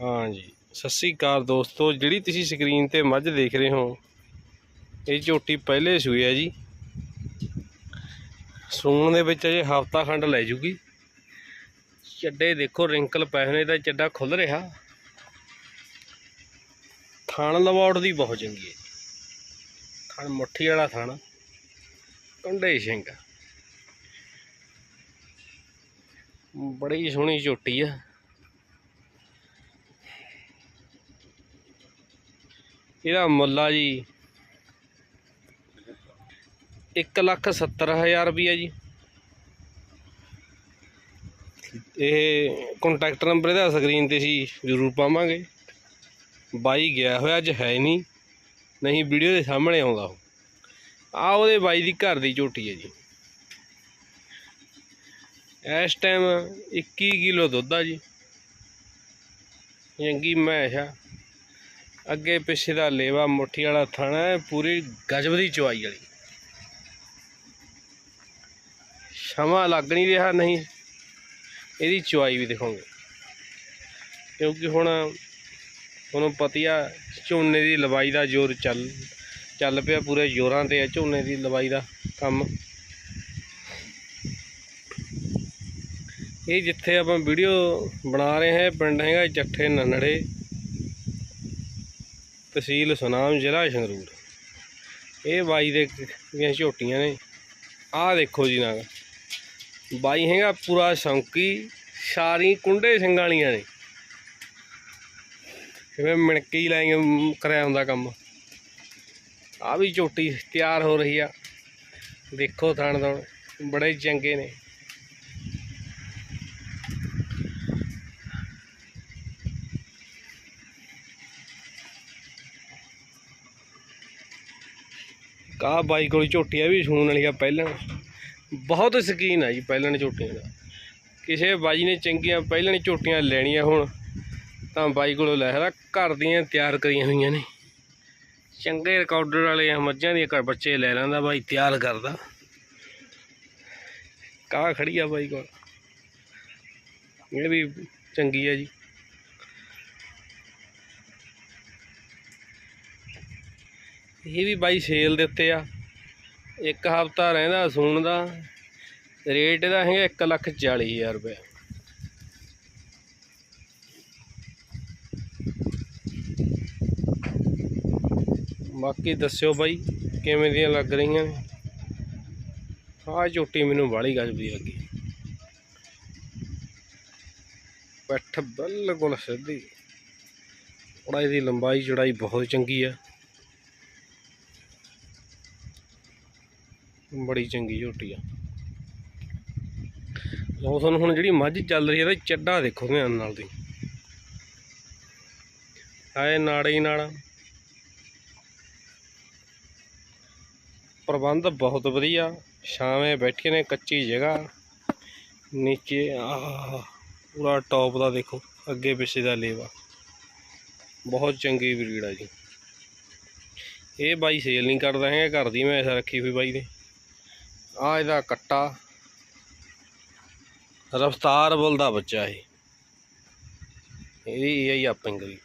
ਹਾਂਜੀ ਸਤਿ ਸ੍ਰੀ ਅਕਾਲ ਦੋਸਤੋ, ਜਿਹੜੀ ਤੁਸੀਂ ਸਕਰੀਨ ਤੇ ਮੱਝ ਦੇਖ ਰਹੇ ਹੋ, ਇਹ ਝੋਟੀ ਪਹਿਲੇ ਸੂਈ ਹੈ ਜੀ। ਸੂਣ ਦੇ ਵਿੱਚ ਅਜੇ ਹਫਤਾ ਖੰਡ ਲੈ ਜੂਗੀ। ਚੱਡੇ ਦੇਖੋ, ਰਿੰਕਲ ਪਏ ਹੋਏ ਨੇ ਚੱਡਾ ਖੁੱਲ ਰਿਹਾ। ਥਣ ਲਵਾਉਟ ਦੀ ਬਹੁਤ ਚੰਗੀ ਹੈ। ਥਣ ਮੁੱਠੀ ਵਾਲਾ ਥਣ, ਕੰਡੇ ਸਿੰਘ ਬੜੀ ਸੋਹਣੀ ਝੋਟੀ ਆ। ਇਹਦਾ ਮੁੱਲ ਆ ਜੀ 1 ਲੱਖ 70 ਹਜ਼ਾਰ ਰੁਪਈਆ ਜੀ। ਇਹ ਕੰਟੈਕਟ ਨੰਬਰ ਇਹਦਾ ਸਕਰੀਨ ਤੇ ਸੀ ਜ਼ਰੂਰ ਪਾਵਾਂਗੇ। ਬਾਈ ਗਿਆ ਹੋਇਆ, ਅੱਜ ਹੈ ਨਹੀਂ। ਨਹੀਂ, ਵੀਡੀਓ ਦੇ ਸਾਹਮਣੇ ਆਉਂਦਾ ਉਹ। ਆ ਉਹਦੇ ਬਾਈ ਦੀ ਘਰ ਦੀ ਝੋਟੀ ਹੈ ਜੀ। ਇਸ ਟਾਈਮ 21 ਕਿਲੋ ਦੁੱਧ ਆ ਜੀ। ਚੰਗੀ ਮੈਸ਼ ਆ। ਅੱਗੇ ਪਿੱਛੇ ਦਾ ਲੇਵਾ ਮੁੱਠੀ ਵਾਲਾ ਥਣਾ ਹੈ, ਪੂਰੀ ਗਜਬ ਦੀ ਚਵਾਈ ਵਾਲੀ। ਸਮਾਂ ਲੱਗ ਨਹੀਂ ਰਿਹਾ, ਨਹੀਂ। ਇਹਦੀ ਚਵਾਈ ਵੀ ਦਿਖਾਉਂਗੇ ਕਿਉਂਕਿ ਹੁਣ ਤੁਹਾਨੂੰ ਪਤੀ ਆ, ਝੋਨੇ ਦੀ ਲਵਾਈ ਦਾ ਜ਼ੋਰ ਚੱਲ ਚੱਲ ਪਿਆ ਪੂਰੇ ਜ਼ੋਰਾਂ ਤੇ ਹੈ ਝੋਨੇ ਦੀ ਲਵਾਈ ਦਾ ਕੰਮ। ਇਹ ਜਿੱਥੇ ਆਪਾਂ ਵੀਡੀਓ ਬਣਾ ਰਹੇ ਹਾਂ, ਪਿੰਡ ਹੈਗਾ ਜੱਠੇ ਨਨੜੇ। ਤਹਿਸੀਲ ਸੁਨਾਮ ਜ਼ਿਲ੍ਹਾ ਸੰਗਰੂਰ। ਇਹ ਬਾਈ ਦੇ ਦੀਆਂ ਝੋਟੀਆਂ ਨੇ। ਆਹ ਦੇਖੋ ਜੀ ਨਾ ਬਾਈ ਹੈਗਾ ਪੂਰਾ ਸ਼ੌਂਕੀ, ਸਾਰੀ ਕੁੰਡੇ ਸਿੰਘਾਂ ਵਾਲੀਆਂ ਨੇ। ਜਿਵੇਂ ਮਿਣਕੀ ਲੈ ਕੇ ਕਰਿਆ ਹੁੰਦਾ ਕੰਮ। ਆ ਵੀ ਝੋਟੀ ਤਿਆਰ ਹੋ ਰਹੀ ਆ। ਦੇਖੋ ਥਣ ਥਣ ਬੜੇ ਚੰਗੇ ਨੇ। ਕਾ ਬਾਈ ਕੋਲ ਝੋਟੀਆਂ ਵੀ ਸੂਣ ਵਾਲੀਆਂ ਪਹਿਲਾਂ। ਬਹੁਤ ਸ਼ਕੀਨ ਆ ਜੀ ਪਹਿਲਣ ਝੋਟੀਆਂ ਦਾ। ਕਿਸੇ ਬਾਈ ਨੇ ਚੰਗੀਆਂ ਪਹਿਲਾਂ ਝੋਟੀਆਂ ਲੈਣੀਆਂ ਹੁਣ, ਤਾਂ ਬਾਈ ਕੋਲੋਂ ਲੈ ਸਕਦਾ ਘਰ ਦੀਆਂ ਤਿਆਰ ਕਰੀਆਂ ਹੋਈਆਂ ਨੇ। ਚੰਗੇ ਰਿਕਾਰਡਰ ਵਾਲੇ ਮੱਝਾਂ ਦੀਆਂ ਘਰ ਬੱਚੇ ਲੈ ਲੈਂਦਾ ਬਾਈ, ਤਿਆਰ ਕਰਦਾ। ਕਾ ਖੜੀ ਆ ਬਾਈ ਕੋਲ? ਇਹ ਵੀ ਚੰਗੀ ਆ ਜੀ। ਇਹ ਵੀ ਬਾਈ ਸੇਲ ਦੇ ਉੱਤੇ ਆ। ਇੱਕ ਹਫਤਾ ਰਹਿੰਦਾ ਸੂਣ ਦਾ। ਰੇਟ ਇਹਦਾ ਹੈਗਾ 1 ਲੱਖ 40 ਹਜ਼ਾਰ ਰੁਪਏ ਬਾਕੀ ਦੱਸਿਓ ਬਾਈ, ਕਿਵੇਂ ਦੀਆਂ ਲੱਗ ਰਹੀਆਂ ਨੇ? ਆਹ ਝੋਟੀ ਮੈਨੂੰ ਬਾਹਲੀ ਗਜਬੀ ਲੱਗੀ। ਪਿੱਠ ਬਿਲਕੁਲ ਸਿੱਧੀ। ਥੋੜਾ ਇਹਦੀ ਲੰਬਾਈ ਚੜਾਈ ਬਹੁਤ ਚੰਗੀ ਆ। ਬੜੀ ਚੰਗੀ ਝੋਟੀ ਆ। ਲਓ ਤੁਹਾਨੂੰ ਹੁਣ ਜਿਹੜੀ ਮੱਝ ਚੱਲ ਰਹੀ ਹੈ ਇਹਦਾ ਚੱਡਾ ਦੇਖੋ ਧਿਆਨ ਨਾਲ ਦੀ। ਆਏ ਨਾੜੇ ਹੀ ਨਾਲ ਪ੍ਰਬੰਧ ਬਹੁਤ ਵਧੀਆ, ਛਾਵੇਂ ਬੈਠੇ ਨੇ, ਕੱਚੀ ਜਗ੍ਹਾ। ਨੀਚੇ ਆ ਪੂਰਾ ਟੌਪ ਦਾ ਦੇਖੋ, ਅੱਗੇ ਪਿੱਛੇ ਦਾ ਲੇਵਾ। ਬਹੁਤ ਚੰਗੀ ਬਰੀਡ ਆ ਜੀ। ਇਹ ਬਾਈ ਸੇਲ ਨਹੀਂ ਕਰਦਾ ਹੈਗਾ, ਘਰ ਦੀ ਮੈਂ ਐਸਾ ਰੱਖੀ ਹੋਈ ਬਾਈ ਨੇ ਆ ਇਹਦਾ ਕੱਟਾ। ਰਫਤਾਰ ਬੁੱਲ ਦਾ ਬੱਚਾ ਇਹ। ਇਹਦੀ ਇਹ ਹੀ ਆਪਣੀ ਗਈ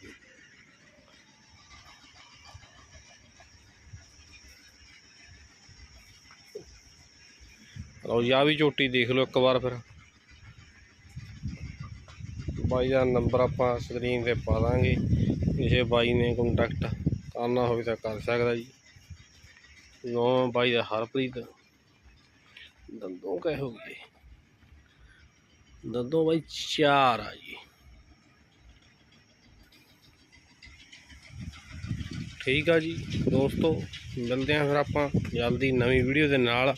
ਲਓ ਜੀ, ਆਹ ਵੀ ਝੋਟੀ ਦੇਖ ਲਓ ਇੱਕ ਵਾਰ ਫਿਰ। ਬਾਈ ਦਾ ਨੰਬਰ ਆਪਾਂ ਸਕਰੀਨ ਤੇ ਪਾ ਦਾਂਗੇ। ਕਿਸੇ ਬਾਈ ਨੇ ਕੰਟੈਕਟ ਕਰਨਾ ਹੋਵੇ ਤਾਂ ਕਰ ਸਕਦਾ ਜੀ। ਨੋ ਬਾਈ ਦਾ ਹਰਪ੍ਰੀਤ। ਦੰਦੋਂ ਕਹੇ ਹੋ ਗਏ ਦੰਦੋਂ ਬਾਈ ਚਾਰ ਆ ਜੀ। ਠੀਕ ਆ ਜੀ ਦੋਸਤੋ, ਮਿਲਦੇ ਆਂ ਫਿਰ ਆਪਾਂ ਜਲਦੀ ਨਵੀਂ ਵੀਡੀਓ ਦੇ ਨਾਲ।